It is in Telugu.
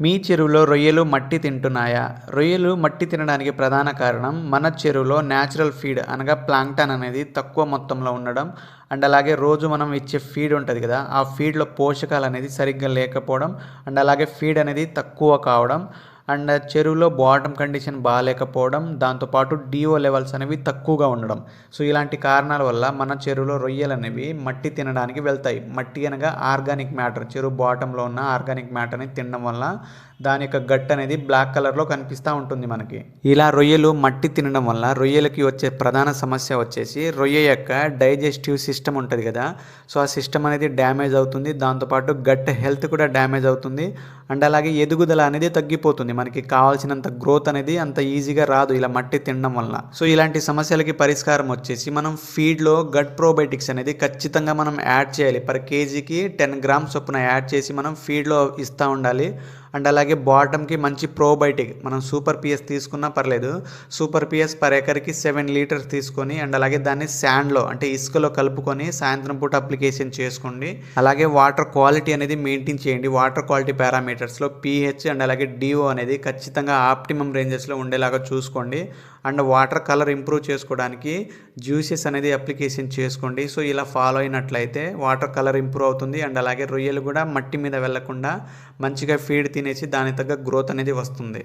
మీ చెరువులో రొయ్యలు మట్టి తింటున్నాయా? రొయ్యలు మట్టి తినడానికి ప్రధాన కారణం మన చెరువులో న్యాచురల్ ఫీడ్ అనగా ప్లాంక్టన్ అనేది తక్కువ మొత్తంలో ఉండడం. అండ్ అలాగే రోజు మనం ఇచ్చే ఫీడ్ ఉంటుంది కదా ఆ ఫీడ్లో పోషకాలు అనేది సరిగ్గా లేకపోవడం. అండ్ అలాగే ఫీడ్ అనేది తక్కువ కావడం. అండ్ చెరువులో బాటమ్ కండిషన్ బాగాలేకపోవడం దాంతోపాటు డిఓ లెవెల్స్ అనేవి తక్కువగా ఉండడం. సో ఇలాంటి కారణాల వల్ల మన చెరువులో రొయ్యలు అనేవి మట్టి తినడానికి వెళ్తాయి. మట్టి అనగా ఆర్గానిక్ మ్యాటర్. చెరువు బాటంలో ఉన్న ఆర్గానిక్ మ్యాటర్ని తినడం వల్ల దాని యొక్క గట్ అనేది బ్లాక్ కలర్లో కనిపిస్తూ ఉంటుంది మనకి. ఇలా రొయ్యలు మట్టి తినడం వల్ల రొయ్యలకి వచ్చే ప్రధాన సమస్య వచ్చేసి రొయ్య యొక్క డైజెస్టివ్ సిస్టమ్ ఉంటుంది కదా. సో ఆ సిస్టమ్ అనేది డ్యామేజ్ అవుతుంది. దాంతోపాటు గట్ హెల్త్ కూడా డ్యామేజ్ అవుతుంది. అండ్ అలాగే ఎదుగుదల అనేది తగ్గిపోతుంది మనకి కావాల్సినంత గ్రోత్ అనేది అంత ఈజీగా రాదు ఇలా మట్టి తినడం వల్ల. సో ఇలాంటి సమస్యలకి పరిష్కారం వచ్చేసి మనం ఫీడ్లో గట్ ప్రోబయోటిక్స్ అనేది ఖచ్చితంగా మనం యాడ్ చేయాలి. పర్ కేజీకి టెన్ గ్రామ్స్ చొప్పున యాడ్ చేసి మనం ఫీడ్లో ఇస్తూ ఉండాలి. అండ్ అలాగే బాటమ్కి మంచి ప్రోబయోటిక్. మనం సూపర్ పిఎస్ తీసుకున్నా పర్లేదు. సూపర్ పిఎస్ పర్ ఎకర్కి సెవెన్ లీటర్స్ తీసుకొని అండ్ అలాగే దాన్ని శాండ్లో అంటే ఇసుకలో కలుపుకొని సాయంత్రం పూట అప్లికేషన్ చేసుకోండి. అలాగే వాటర్ క్వాలిటీ అనేది మెయింటైన్ చేయండి. వాటర్ క్వాలిటీ పారామీటర్స్లో పీహెచ్ అండ్ అలాగే డిఓ అనేది ఖచ్చితంగా ఆప్టిమమ్ రేంజెస్లో ఉండేలాగా చూసుకోండి. అండ్ వాటర్ కలర్ ఇంప్రూవ్ చేసుకోవడానికి జ్యూసెస్ అనేది అప్లికేషన్ చేసుకోండి. సో ఇలా ఫాలో అయినట్లయితే వాటర్ కలర్ ఇంప్రూవ్ అవుతుంది. అండ్ అలాగే రొయ్యలు కూడా మట్టి మీద వెళ్ళకుండా మంచిగా ఫీడ్ తినేసి దాని తగ్గ గ్రోత్ అనేది వస్తుంది.